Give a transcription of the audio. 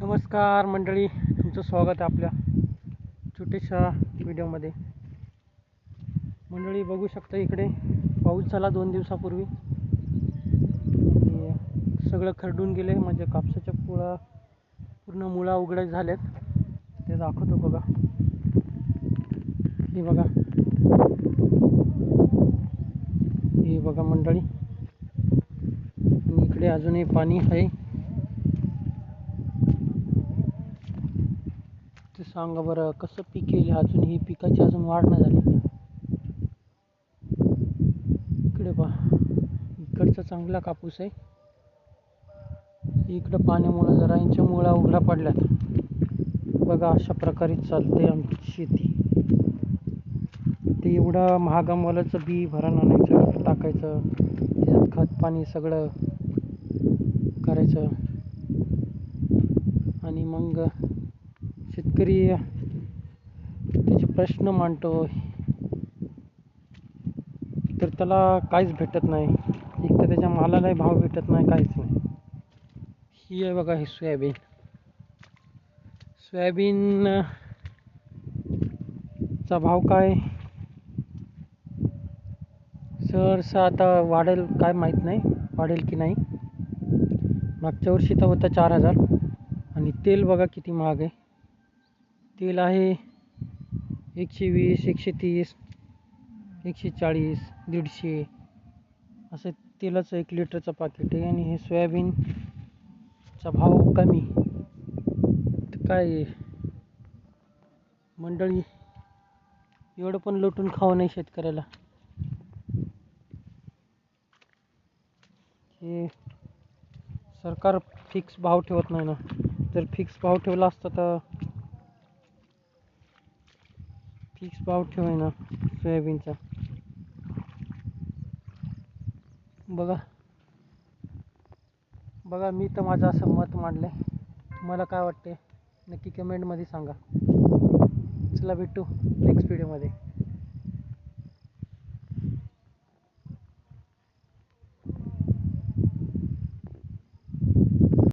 नमस्कार मंडळी तुमचं स्वागत आहे आपल्या छोट्याशा व्हिडिओमध्ये. मंडळी बघू शकता इकडे पाऊस झाला दोन दिवसापूर्वी. सगळं खरडून गेले म्हणजे कापसाच्या पुळा पूर्ण मुळा उघड्या झाल्यात. ते दाखवतो बघा. हे बघा. हे बघा मंडळी. इकडे अजूनही पाणी आहे. सांगा बरं कसं पीक येईल अजून? ही पिकाची अजून वाढ नाही झाली. इकडे पहा. इकडचा चांगला कापूस आहे. इकडं पाण्यामुळं जरा यांच्या मुळा उघडा पडल्यात. बघा अशा प्रकारे चालते आमची शेती. ते एवढं महागामवाल्याचं बी भरण आणायचं टाकायचं. त्याच्यात खत पाणी सगळं करायचं. आणि मग शेतकरी त्याचे प्रश्न मांडतो. तर त्याला काहीच भेटत नाही. एक तर त्याच्या मालालाही भाव भेटत नाही काहीच नाही. ही आहे बघा ही सोयाबीन. सोयाबीन चा भाव काय? सरसा आता वाढेल काय माहीत नाही वाढेल की नाही. मागच्या वर्षी तर होता चार हजार. आणि तेल बघा किती महाग आहे. तेल आहे. एकशे वीस एकशे तीस एकशे चाळीस दीडशे. असं तेलाचं एक लिटरचं पाकिट आहे आणि हे सोयाबीनचा भाव कमी. तर काय मंडळी एवढं पण लुटून खावं नाही शेतकऱ्याला. हे सरकार फिक्स भाव ठेवत नाही ना. जर फिक्स भाव ठेवला असता तर फिक्स भाव ठेवाय ना सोयाबीनचा बघा. बघा मी तर माझं असं मत मांडलं आहे तुम्हाला काय वाटते नक्की कमेंटमध्ये सांगा. चला भेटू नेक्स्ट व्हिडिओमध्ये